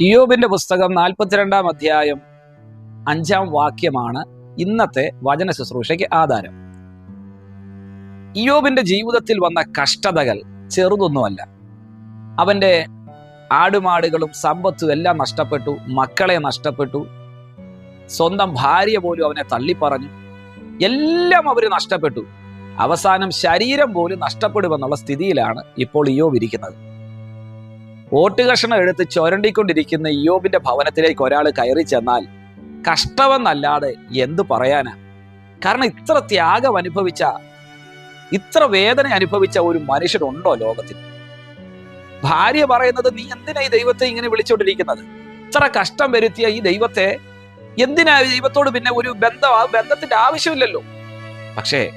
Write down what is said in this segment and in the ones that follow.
ഇയോബിന്റെ പുസ്തകം നാൽപ്പത്തിരണ്ടാം അധ്യായം അഞ്ചാം വാക്യമാണ് ഇന്നത്തെ വചന ശുശ്രൂഷയ്ക്ക് ആധാരം. ഇയോബിന്റെ ജീവിതത്തിൽ വന്ന കഷ്ടതകൾ ചെറുതൊന്നുമല്ല. അവന്റെ ആടുമാടുകളും സമ്പത്തും എല്ലാം നഷ്ടപ്പെട്ടു മക്കളെ നഷ്ടപ്പെട്ടു സ്വന്തം ഭാര്യ പോലും അവനെ തള്ളിപ്പറഞ്ഞു എല്ലാം അവർ നഷ്ടപ്പെട്ടു. അവസാനം ശരീരം പോലും നഷ്ടപ്പെടുമെന്നുള്ള സ്ഥിതിയിലാണ് ഇപ്പോൾ ഇയോബ് ഇരിക്കുന്നത്. ഓട്ടുകഷണം എടുത്ത് ചുരണ്ടിക്കൊണ്ടിരിക്കുന്ന ഇയോബിന്റെ ഭവനത്തിലേക്ക് ഒരാൾ കയറി ചെന്നാൽ കഷ്ടമെന്നല്ലാതെ എന്തു പറയാനാ? കാരണം ഇത്ര ത്യാഗം അനുഭവിച്ച ഇത്ര വേദന അനുഭവിച്ച ഒരു മനുഷ്യനുണ്ടോ ലോകത്തിൽ? ഭാര്യ പറയുന്നത് നീ എന്തിനാ ഈ ദൈവത്തെ ഇങ്ങനെ വിളിച്ചോണ്ടിരിക്കുന്നത്? ഇത്ര കഷ്ടം വരുത്തിയ ഈ ദൈവത്തെ എന്തിനാ ദൈവത്തോട് പിന്നെ ഒരു ബന്ധം ആ ബന്ധത്തിന്റെ ആവശ്യമില്ലല്ലോ? പക്ഷേ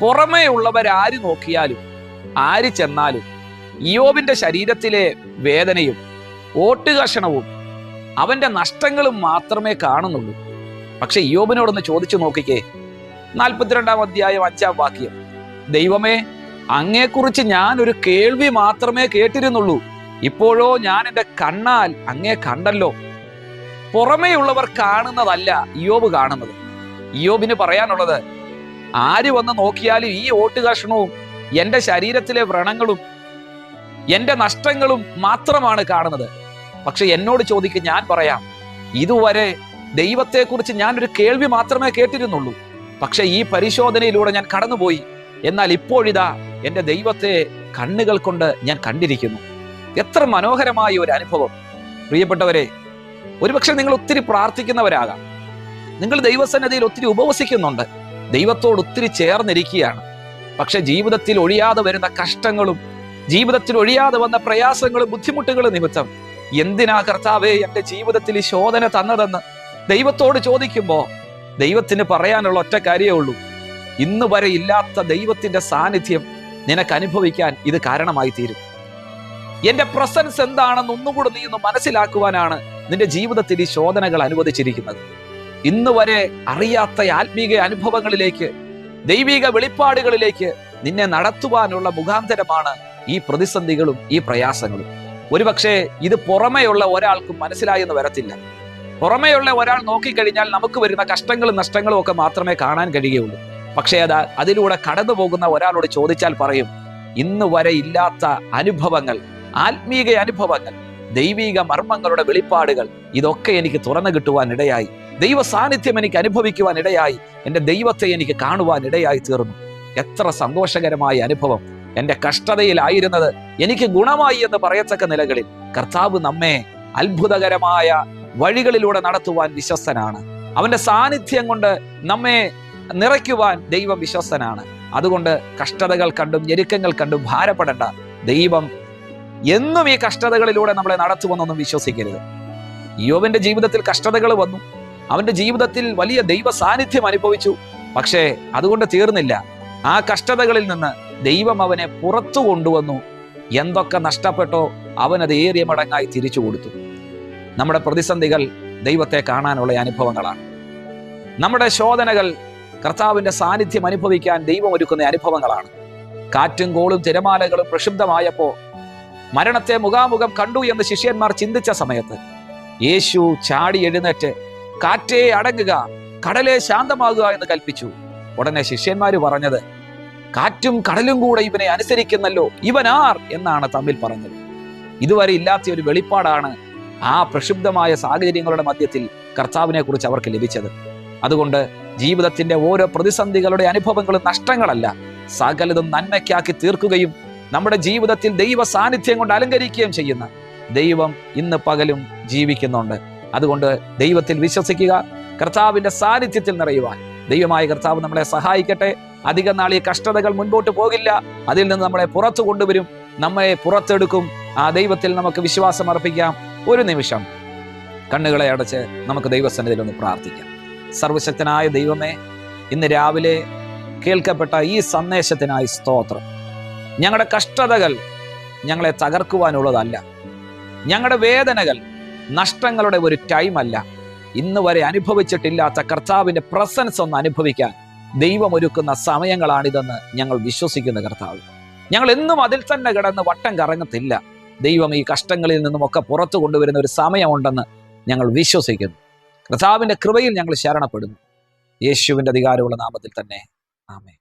പുറമേ ഉള്ളവരാര് നോക്കിയാലും ആര് ചെന്നാലും ഇയോബിന്റെ ശരീരത്തിലെ വേദനയും ഓട്ടുകഷണവും അവന്റെ നഷ്ടങ്ങളും മാത്രമേ കാണുന്നുള്ളൂ. പക്ഷെ ഇയോബിനോടൊന്ന് ചോദിച്ചു നോക്കിക്കേ. നാൽപ്പത്തിരണ്ടാം അധ്യായം അഞ്ചാം വാക്യം. ദൈവമേ അങ്ങയെക്കുറിച്ച് ഞാൻ ഒരു കേൾവി മാത്രമേ കേട്ടിരുന്നുള്ളൂ. ഇപ്പോഴോ ഞാൻ എന്റെ കണ്ണാൽ അങ്ങേ കണ്ടല്ലോ. പുറമേയുള്ളവർ കാണുന്നതല്ല ഇയോബ് കാണുന്നത്. ഇയോബിന് പറയാനുള്ളത് ആര് വന്ന് നോക്കിയാലും ഈ ഓട്ടുകഷണവും എന്റെ ശരീരത്തിലെ വ്രണങ്ങളും എന്റെ നഷ്ടങ്ങളും മാത്രമാണ് കാണുന്നത്. പക്ഷെ എന്നോട് ചോദിക്കും ഞാൻ പറയാം ഇതുവരെ ദൈവത്തെക്കുറിച്ച് ഞാൻ ഒരു കേൾവി മാത്രമേ കേട്ടിരുന്നുള്ളൂ. പക്ഷെ ഈ പരിശോധനയിലൂടെ ഞാൻ കടന്നുപോയി. എന്നാൽ ഇപ്പോഴിതാ എന്റെ ദൈവത്തെ കണ്ണുകൾ കൊണ്ട് ഞാൻ കണ്ടിരിക്കുന്നു. എത്ര മനോഹരമായ ഒരു അനുഭവം. പ്രിയപ്പെട്ടവരെ ഒരുപക്ഷെ നിങ്ങൾ ഒത്തിരി പ്രാർത്ഥിക്കുന്നവരാകാം. നിങ്ങൾ ദൈവസന്നതിയിൽ ഒത്തിരി ഉപവസിക്കുന്നുണ്ട്. ദൈവത്തോട് ഒത്തിരി ചേർന്നിരിക്കുകയാണ്. പക്ഷെ ജീവിതത്തിൽ ഒഴിയാതെ വരുന്ന കഷ്ടങ്ങളും ജീവിതത്തിൽ ഒഴിയാതെ വന്ന പ്രയാസങ്ങളും ബുദ്ധിമുട്ടുകളും നിമിത്തം എന്തിനാ കർത്താവേ എന്റെ ജീവിതത്തിൽ ഈ ശോധന തന്നതെന്ന് ദൈവത്തോട് ചോദിക്കുമ്പോൾ ദൈവത്തിന് പറയാനുള്ള ഒറ്റ കാര്യമേ ഉള്ളൂ. ഇന്ന് വരെ ഇല്ലാത്ത ദൈവത്തിന്റെ സാന്നിധ്യം നിനക്ക് അനുഭവിക്കാൻ ഇത് കാരണമായി തീരും. എന്റെ പ്രസൻസ് എന്താണെന്ന് ഒന്നുകൂടെ നീ ഒന്ന് മനസ്സിലാക്കുവാനാണ് നിന്റെ ജീവിതത്തിൽ ഈ ശോധനകൾ അനുവദിച്ചിരിക്കുന്നത്. ഇന്ന് വരെ അറിയാത്ത ആത്മീക അനുഭവങ്ങളിലേക്ക് ദൈവിക വെളിപ്പാടുകളിലേക്ക് നിന്നെ നടത്തുവാനുള്ള മുഖാന്തരമാണ് ഈ പ്രതിസന്ധികളും ഈ പ്രയാസങ്ങളും. ഒരുപക്ഷെ ഇത് പുറമെയുള്ള ഒരാൾക്കും മനസ്സിലായെന്ന് വരത്തില്ല. പുറമെയുള്ള ഒരാൾ നോക്കിക്കഴിഞ്ഞാൽ നമുക്ക് വരുന്ന കഷ്ടങ്ങളും നഷ്ടങ്ങളും ഒക്കെ മാത്രമേ കാണാൻ കഴിയുകയുള്ളൂ. പക്ഷേ അത് അതിലൂടെ കടന്നു പോകുന്ന ഒരാളോട് ചോദിച്ചാൽ പറയും ഇന്ന് വരെ ഇല്ലാത്ത അനുഭവങ്ങൾ ആത്മീക അനുഭവങ്ങൾ ദൈവിക മർമ്മങ്ങളുടെ വെളിപ്പാടുകൾ ഇതൊക്കെ എനിക്ക് തുറന്നു കിട്ടുവാൻ ഇടയായി. ദൈവ സാന്നിധ്യം എനിക്ക് അനുഭവിക്കുവാൻ ഇടയായി. എന്റെ ദൈവത്തെ എനിക്ക് കാണുവാൻ ഇടയായി തീർന്നു. എത്ര സന്തോഷകരമായ അനുഭവം. എന്റെ കഷ്ടതയിലായിരുന്നത് എനിക്ക് ഗുണമായി എന്ന് പറയത്തക്ക നിലകളിൽ കർത്താവ് നമ്മെ അത്ഭുതകരമായ വഴികളിലൂടെ നടത്തുവാൻ വിശ്വസ്തനാണ്. അവന്റെ സാന്നിധ്യം കൊണ്ട് നമ്മെ നിറയ്ക്കുവാൻ ദൈവം വിശ്വസ്തനാണ്. അതുകൊണ്ട് കഷ്ടതകൾ കണ്ടും ഞെരുക്കങ്ങൾ കണ്ടും ഭാരപ്പെടേണ്ട ദൈവം എന്നും ഈ കഷ്ടതകളിലൂടെ നമ്മളെ നടത്തുമെന്നൊന്നും വിശ്വസിക്കരുത്. യോവന്റെ ജീവിതത്തിൽ കഷ്ടതകൾ വന്നു. അവന്റെ ജീവിതത്തിൽ വലിയ ദൈവ സാന്നിധ്യം അനുഭവിച്ചു. പക്ഷേ അതുകൊണ്ട് തീർന്നില്ല. ആ കഷ്ടതകളിൽ നിന്ന് ദൈവം അവനെ പുറത്തു കൊണ്ടുവന്നു. എന്തൊക്കെ നഷ്ടപ്പെട്ടോ അവനത് ഏറിയ മടങ്ങായി തിരിച്ചു കൊടുത്തു. നമ്മുടെ പ്രതിസന്ധികൾ ദൈവത്തെ കാണാനുള്ള അനുഭവങ്ങളാണ്. നമ്മുടെ ശോധനകൾ കർത്താവിന്റെ സാന്നിധ്യം അനുഭവിക്കാൻ ദൈവം ഒരുക്കുന്ന അനുഭവങ്ങളാണ്. കാറ്റും കോളും തിരമാലകളും പ്രക്ഷുബ്ധമായപ്പോൾ മരണത്തെ മുഖാമുഖം കണ്ടു എന്ന് ശിഷ്യന്മാർ ചിന്തിച്ച സമയത്ത് യേശു ചാടി എഴുന്നേറ്റ് കാറ്റേ അടങ്ങുക കടലെ ശാന്തമാകുക എന്ന് കൽപ്പിച്ചു. ഉടനെ ശിഷ്യന്മാർ പറഞ്ഞത് കാറ്റും കടലും കൂടെ ഇവനെ അനുസരിക്കുന്നല്ലോ. ഇവനാർ എന്നാണ് തമ്മിൽ പറഞ്ഞത്. ഇതുവരെ ഇല്ലാത്ത ഒരു വെളിപ്പാടാണ് ആ പ്രക്ഷുബ്ധമായ സാഹചര്യങ്ങളുടെ മധ്യത്തിൽ കർത്താവിനെ കുറിച്ച് അവർക്ക് ലഭിച്ചത്. അതുകൊണ്ട് ജീവിതത്തിന്റെ ഓരോ പ്രതിസന്ധികളുടെ അനുഭവങ്ങളും നഷ്ടങ്ങളല്ല സകലതും നന്മയ്ക്കാക്കി തീർക്കുകയും നമ്മുടെ ജീവിതത്തിൽ ദൈവ സാന്നിധ്യം കൊണ്ട് അലങ്കരിക്കുകയും ചെയ്യുന്ന ദൈവം ഇന്ന് പകലും ജീവിക്കുന്നുണ്ട്. അതുകൊണ്ട് ദൈവത്തിൽ വിശ്വസിക്കുക കർത്താവിന്റെ സാന്നിധ്യത്തിൽ നിറയുവാൻ. ദൈവമായ കർത്താവ് നമ്മളെ സഹായിക്കട്ടെ. അധികം നാൾ ഈ കഷ്ടതകൾ മുൻപോട്ട് പോകില്ല. അതിൽ നിന്ന് നമ്മളെ പുറത്തു കൊണ്ടുവരും. നമ്മളെ പുറത്തെടുക്കും. ആ ദൈവത്തിൽ നമുക്ക് വിശ്വാസം അർപ്പിക്കാം. ഒരു നിമിഷം കണ്ണുകളെ അടച്ച് നമുക്ക് ദൈവസന്നിധിയിൽ ഒന്ന് പ്രാർത്ഥിക്കാം. സർവശക്തനായ ദൈവമേ ഇന്ന് രാവിലെ കേൾക്കപ്പെട്ട ഈ സന്ദേശത്തിനായി സ്തോത്രം. ഞങ്ങളുടെ കഷ്ടതകൾ ഞങ്ങളെ തകർക്കുവാനുള്ളതല്ല. ഞങ്ങളുടെ വേദനകൾ നഷ്ടങ്ങളുടെ ഒരു ടൈമല്ല ഇന്ന് വരെ അനുഭവിച്ചിട്ടില്ലാത്ത കർത്താവിന്റെ പ്രസൻസ് ഒന്ന് അനുഭവിക്കാൻ ദൈവം ഒരുക്കുന്ന സമയങ്ങളാണിതെന്ന് ഞങ്ങൾ വിശ്വസിക്കുന്ന കർത്താവ്. ഞങ്ങൾ എന്നും അതിൽ തന്നെ കിടന്ന് വട്ടം കറങ്ങത്തില്ല. ദൈവം ഈ കഷ്ടങ്ങളിൽ നിന്നുമൊക്കെ പുറത്തു കൊണ്ടുവരുന്ന ഒരു സമയമുണ്ടെന്ന് ഞങ്ങൾ വിശ്വസിക്കുന്നു. കർത്താവിന്റെ കൃപയിൽ ഞങ്ങൾ ശരണപ്പെടുന്നു. യേശുവിന്റെ അധികാരമുള്ള നാമത്തിൽ തന്നെ. ആമേ